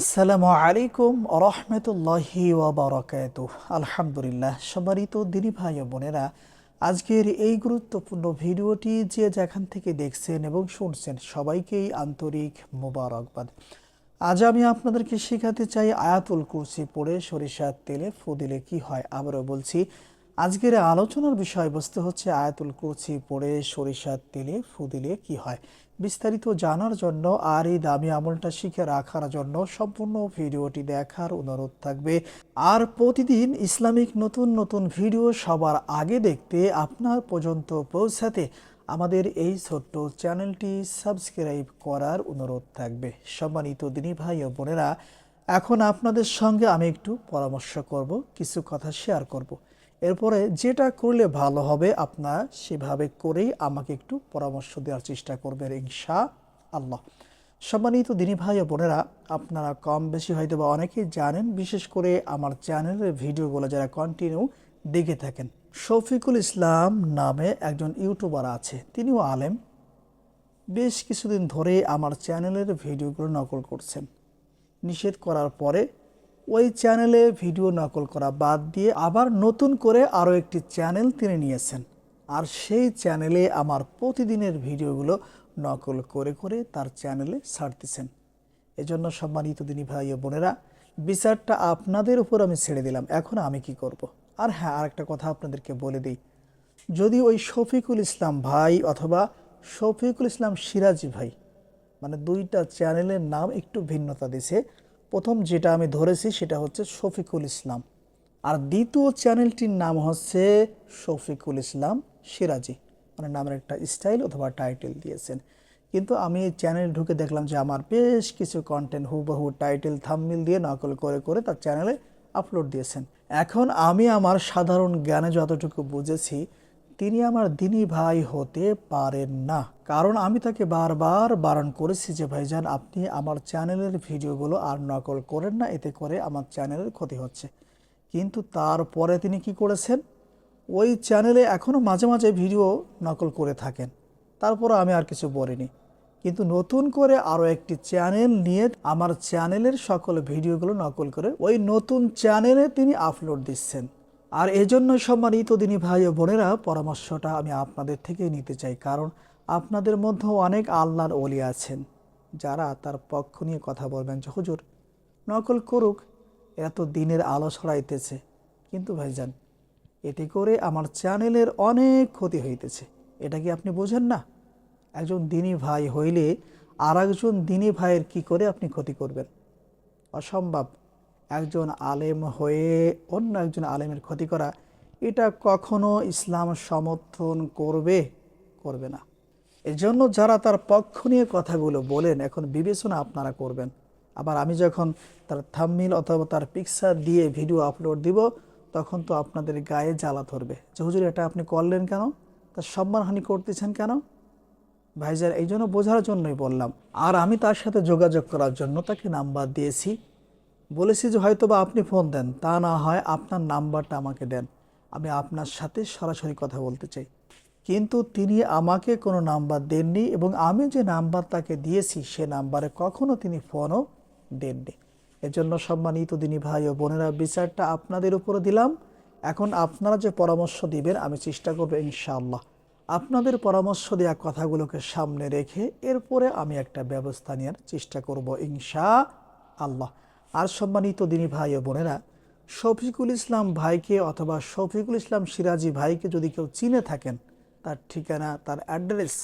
আসসালামু আলাইকুম রহমতুল্লাহি ওবরাকাত আলহামদুলিল্লাহ, সম্মানিত দিনী ভাই ও বোনেরা, আজকের এই গুরুত্বপূর্ণ ভিডিওটি যে যেখান থেকে দেখছেন এবং শুনছেন, সবাইকেই আন্তরিক মোবারকবাদ। আজ আমি আপনাদেরকে শেখাতে চাই আয়াতুল কুরসি পড়ে সরিষার তেলে ফুদিলে কি হয়, আবারও বলছি আজকের আলোচনার বিষয়বস্তু হচ্ছে আয়াতুল কুরসি পড়ে সরিষার তেলে ফু দিলে কি হয়? বিস্তারিত জানার জন্য আর এই দামি আমলটা শিখে রাখার জন্য সম্পূর্ণ ভিডিওটি দেখার অনুরোধ থাকবে। আর প্রতিদিন ইসলামিক নতুন নতুন ভিডিও সবার আগে দেখতে আপনার পর্যন্ত পৌঁছাতে আমাদের এই ছোট্ট চ্যানেলটি সাবস্ক্রাইব করার অনুরোধ থাকবে। সম্মানিত দিনী ভাই ও বোনেরা, এখন আপনাদের সঙ্গে আমি একটু পরামর্শ করব, কিছু কথা শেয়ার করব। এরপরে যেটা করলে ভালো হবে, আপনার সেভাবে করেই আমাকে একটু পরামর্শ দেওয়ার চেষ্টা করবেন ইনশা আল্লাহ সম্মানিত দিনী ভাই ও বোনেরা, আপনারা কম বেশি হয়তো বা অনেকেই জানেন, বিশেষ করে আমার চ্যানেলের ভিডিওগুলো যারা কন্টিনিউ দেখে থাকেন। শফিকুল ইসলাম নামে একজন ইউটিউবার আছে, তিনিও আলেম। বেশ কিছুদিন ধরে আমার চ্যানেলের ভিডিওগুলো নকল করছেন। নিষেধ করার পরে ওই চ্যানেলে ভিডিও নকল করা বাদ দিয়ে আবার নতুন করে আরও একটি চ্যানেল তিনি নিয়েছেন। আর সেই চ্যানেলে আমার প্রতিদিনের ভিডিওগুলো নকল করে করে তার চ্যানেলে ছাড়তেছেন। এজন্য সম্মানিত দিনী ভাই ও বোনেরা, বিচারটা আপনাদের উপর আমি ছেড়ে দিলাম। এখন আমি কি করব। আর হ্যাঁ আরেকটা কথা আপনাদেরকে বলে দিই। যদি ওই শফিকুল ইসলাম ভাই অথবা শফিকুল ইসলাম সিরাজি ভাই মানে দুইটা চ্যানেলের নাম একটু ভিন্নতা দিছে প্রথম যেটা আমি ধরেছি সেটা হচ্ছে শফিকুল ইসলাম। আর দ্বিতীয় চ্যানেলটির নাম হচ্ছে শফিকুল ইসলাম সিরাজি। মানে নামের একটা স্টাইল অথবা টাইটেল দিয়েছেন। কিন্তু আমি এই চ্যানেল ঢুকে দেখলাম যে আমার বেশ কিছু কন্টেন্ট হুবহু টাইটেল থামমিল দিয়ে নকল করে করে তার চ্যানেলে আপলোড দিয়েছেন। এখন আমি আমার সাধারণ জ্ঞানে যতটুকু বুঝেছি তিনি আমার দিনী ভাই হতে পারেন না। কারণ আমি তাকে বারবার বারণ করেছি যে, ভাইজান, আপনি আমার চ্যানেলের ভিডিওগুলো আর নকল করেন না, এতে করে আমার চ্যানেলের ক্ষতি হচ্ছে। কিন্তু তারপরে তিনি কি করেছেন? ওই চ্যানেলে এখনও মাঝে মাঝে ভিডিও নকল করে থাকেন। তারপরে আমি আর কিছু বলিনি। কিন্তু নতুন করে আরও একটি চ্যানেল নিয়ে আমার চ্যানেলের সকল ভিডিওগুলো নকল করে ওই নতুন চ্যানেলে তিনি আপলোড দিচ্ছেন। আর এজন্য সম্মানিত দিনী ভাই ও বোনেরা, পরামর্শটা আমি আপনাদের থেকে নিতে চাই। কারণ আপনাদের মধ্যেও অনেক আল্লাহর ওলি আছেন, যারা তার পক্ষ নিয়ে কথা বলবেন যে, হুজুর, নকল করুক, এত দিনের আলো ছড়াইতেছে। কিন্তু ভাইজান, এতে করে আমার চ্যানেলের অনেক ক্ষতি হইতেছে। এটা কি আপনি বোঝেন না? একজন দিনী ভাই হইলে আর একজন দিনী ভাইয়ের কি করে আপনি ক্ষতি করবেন? অসম্ভব। একজন আলেম হয়ে অন্য একজন আলেমের ক্ষতি করা, এটা কখনো ইসলাম সমর্থন করবে করবে না। এজন্য যারা তার পক্ষ নিয়ে কথাগুলো বলেন, এখন বিবেচনা আপনারা করবেন। আবার আমি যখন তার থাম্মিল অথবা তার পিকচার দিয়ে ভিডিও আপলোড দিব, তখন তো আপনাদের গায়ে জ্বালা ধরবে। যে, হুজুর, এটা আপনি করলেন কেন? তার সম্মানহানি করতেছেন কেন? ভাইজার এই জন্য বোঝার জন্যই বললাম। আর আমি তার সাথে যোগাযোগ করার জন্য তাকে নাম্বার দিয়েছি। বলেছি যে হয়তো বা আপনি ফোন দেন, তা না হয় আপনার নাম্বারটা আমাকে দেন। আমি আপনার সাথে সরাসরি কথা বলতে চাই। কিন্তু তিনি আমাকে কোনো নাম্বার দেননি এবং আমি যে নাম্বার তাকে দিয়েছি, সে নাম্বারে কখনো তিনি ফোনও দেননি। এজন্য সম্মানিত দিনী ভাই ও বোনেরা, বিচারটা আপনাদের উপরে দিলাম। এখন আপনারা যে পরামর্শ দিবেন, আমি চেষ্টা করব ইনশাআল্লাহ। আপনাদের পরামর্শ দেওয়া কথাগুলোকে সামনে রেখে এরপরে আমি একটা ব্যবস্থা নেওয়ার চেষ্টা করব ইনশা আল্লাহ আর সম্মানিত দিনী ভাই ও বোনেরা, শফিকুল ইসলাম ভাইকে অথবা শফিকুল ইসলাম সিরাজি ভাইকে যদি কেউ চিনে থাকেন, তার ঠিকানা, তার অ্যাড্রেস,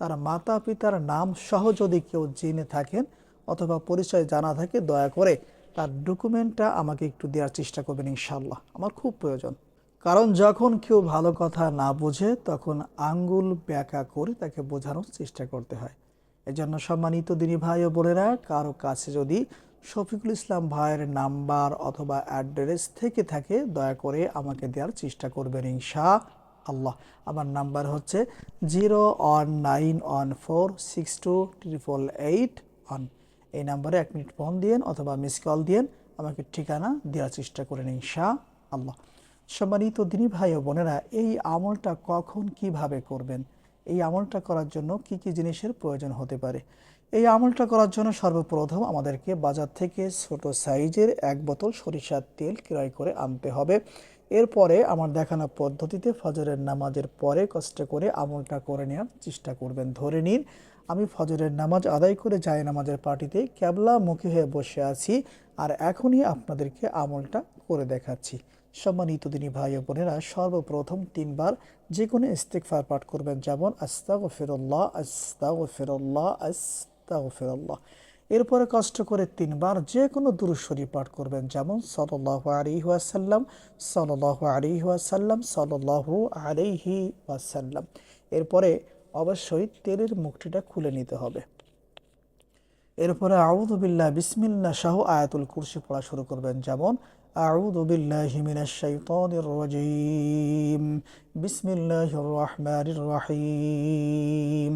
তার মাতা পিতার নাম সহ যদি কেউ জেনে থাকেন অথবা পরিচয় জানা থাকে, দয়া করে তার ডকুমেন্টটা আমাকে একটু দেওয়ার চেষ্টা করবেন ইনশাল্লাহ আমার খুব প্রয়োজন। কারণ যখন কেউ ভালো কথা না বোঝে, তখন আঙ্গুল ব্যাকা করে তাকে বোঝানোর চেষ্টা করতে হয়। এজন্য সম্মানিত দিনী ভাই ও বোনেরা, কারও কাছে যদি শফিকুল ইসলাম ভাইয়ের নাম্বার অথবা অ্যাড্রেস থেকে থাকে, দয়া করে আমাকে দেওয়ার চেষ্টা করবেন ইনশা আল্লাহ। আমার নাম্বার হচ্ছে zero one nine one four six two triple eight one. এই নাম্বারে এক মিনিট ফোন দিয়েন অথবা মিস কল দিয়েন, আমাকে ঠিকানা দেওয়ার চেষ্টা করেন ইনশা আল্লাহ। সম্মানিত দিনী ভাই ও বোনেরা, এই আমলটা কখন কীভাবে করবেন? এই আমলটা করার জন্য কি কি জিনিসের প্রয়োজন হতে পারে? এই আমলটা করার জন্য সর্বপ্রথম আমাদেরকে বাজার থেকে ছোট সাইজের এক বোতল সরিষার তেল ক্রয় করে আনতে হবে। এরপরে আমার দেখানো পদ্ধতিতে ফজরের নামাজের পরে কষ্ট করে আমলটা করে নেওয়ার চেষ্টা করবেন। ধরে নিন, আমি ফজরের নামাজ আদায় করে যাই নামাজের পার্টিতে ক্যাবলা মুখী হয়ে বসে আছি আর এখনই আপনাদেরকে আমলটা করে দেখাচ্ছি। সম্মানিত দিনী ভাই ও বোনেরা, সর্বপ্রথম তিনবার যে কোনো ইস্তেকফার পাঠ করবেন। যেমন আস্তাগ ফিরল্লাহ আস্তাগ ফিরল্লাহ আস্তাগ ফিরল্লাহ এরপরে কষ্ট করে তিনবার যে কোনো দুরুশ্বরী পাঠ করবেন যেমন সল্লাহ আলী ওয়াসাল্লাম সল্লাহ আলী ওয়াসাল্লাম সল্লাহ আলিহি ওয়াসাল্লাম এরপরে অবশ্যই তেলের মুখটিটা খুলে নিতে হবে এরপরে আউদুবিল্লাহ বিসমিল্লা শাহ আয়াতুল কুরসি পড়া শুরু করবেন যেমন أعوذ بالله من الشيطان الرجيم بسم الله الرحمن الرحيم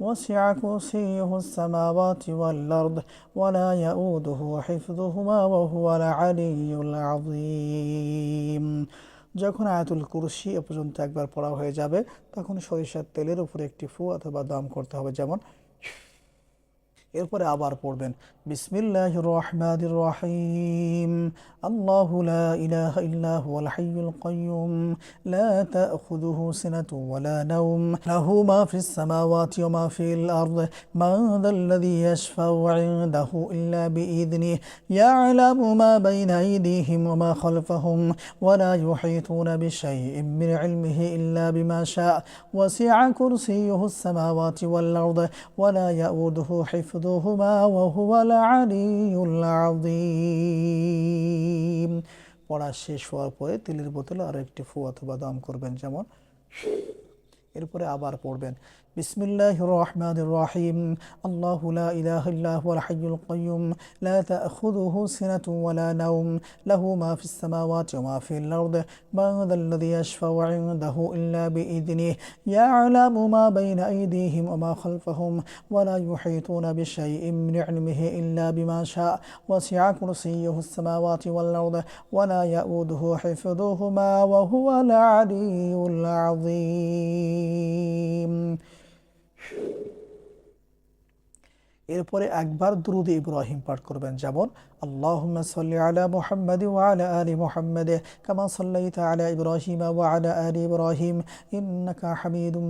وسع كرسيه السماوات والأرض ولا يؤوده حفظهما وهو العلي العظيم যখন আয়াতুল কুরসি এ পর্যন্ত একবার পড়া হয়ে যাবে তখন সরিষার তেলের উপরে একটি ফু অথবা দম করতে হবে যেমন এরপরে আবার পড়বেন বিসমিল্লাহ রহমান রহিম। আল্লাহ ইলাহ ইল্লাহ হাইয়ুল কয়ুম লা تأخذه سنة ولا نوم له ما في السماوات وما في الأرض من ذا الذي يشفع عنده إلا بإذنه يعلم ما بين أيديهم وما خلفهم ولا يحيطون بشيء من علمه إلا بما شاء وسع كرسيه السماوات والأرض ولا يؤوده حفظ حفظهما وهو العلي العظيم পড়া শেষ হওয়ার পরে তেলের বোতলে আরো একটি ফু অথবা দাম করবেন যেমন এরপরে আবার পড়বেন বিসমিল্লাহ রহমান রহিম আল্লাহুল্লা ইলাহ হাইয়ুল কয়ুম লা তাখুযুহু সিনাতুন ওয়ালা নাওম লাহু মা ফিস সামাওয়াতি ওয়া মা ফিল আরদ মা যাল্লাযী ইয়াশফাউ ইনদাহু ইল্লা বিইذনিহি ইয়ালামু মা বাইনা আইদিহিম ওয়া মা খালফাহুম ওয়া লা ইউহীতুনা বিশাইইন মিন ইলমিহি ইল্লা বিমা শা ওয়াসিআ কুরসিয়্যুহু السماوات والأرض ولا يؤوده حفظهما وهو العلي العظيم এরপরে একবার দুরুদ ইব্রাহিম পাঠ করবেন, যেমন, আল্লাহুম্মা আলা মুহাম্মাদ কামা সাল্লাইতা আলা ইব্রাহিম ইন্নাকা হামিদুম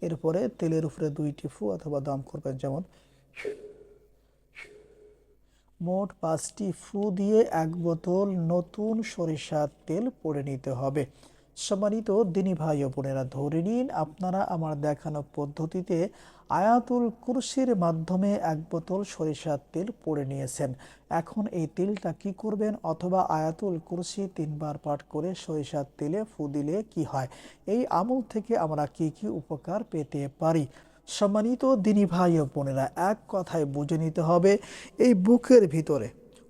এরপরে তেলের উপরে দুইটি ফু অথবা দম করবেন যেমন মোট পাঁচটি ফু দিয়ে এক বোতল নতুন সরিষার তেল পড়ে নিতে হবে। সম্মানিত দিনী ভাই ও বোনেরা, ধরে নিন আপনারা আমার দেখানো পদ্ধতিতে আয়াতুল কুরসির মাধ্যমে এক বোতল সরিষার তেল পড়ে নিয়েছেন। এখন এই তেলটা কি করবেন? অথবা আয়াতুল কুরসি তিনবার পাঠ করে সরিষার তেলে ফু দিলে কি হয়? এই আমল থেকে আমরা কি কি উপকার পেতে পারি? সম্মানিত দিনী ভাই ও বোনেরা, এক কথায় বুঝে নিতে হবে, এই বুকের ভিতরে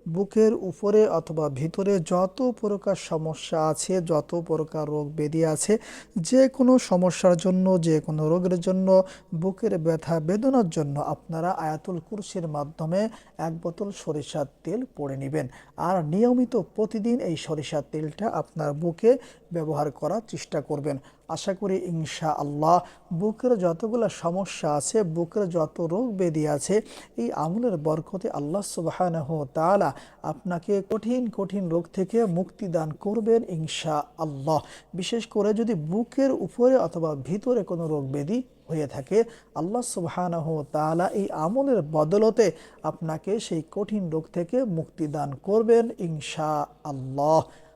বুকের উপরে অথবা ভিতরে যত প্রকার সমস্যা আছে, যত প্রকার রোগ বেদি আছে, যে কোনো সমস্যার জন্য, যে কোনো রোগের জন্য, বুকের ব্যথা বেদনার জন্য আপনারা আয়াতুল কুরসির মাধ্যমে এক বোতল সরিষার তেল পড়ে নেবেন। আর নিয়মিত প্রতিদিন এই সরিষার তেলটা আপনার বুকে ব্যবহার করার চেষ্টা করবেন। আশা করি ইনশা আল্লাহ বুকের যতগুলো সমস্যা আছে, বুকের যত রোগ ব্যাধি আছে, এই আমলের বরকতে আল্লাহ সুবাহ তালা আপনাকে কঠিন কঠিন রোগ থেকে মুক্তি দান করবেন ইনশা আল্লাহ বিশেষ করে যদি বুকের উপরে অথবা ভিতরে কোনো রোগ ব্যাধি হয়ে থাকে, আল্লাহ সুবহানাহু তাআলা এই আমলের বদলতে আপনাকে সেই কঠিন রোগ থেকে মুক্তি দান করবেন ইনশা আল্লাহ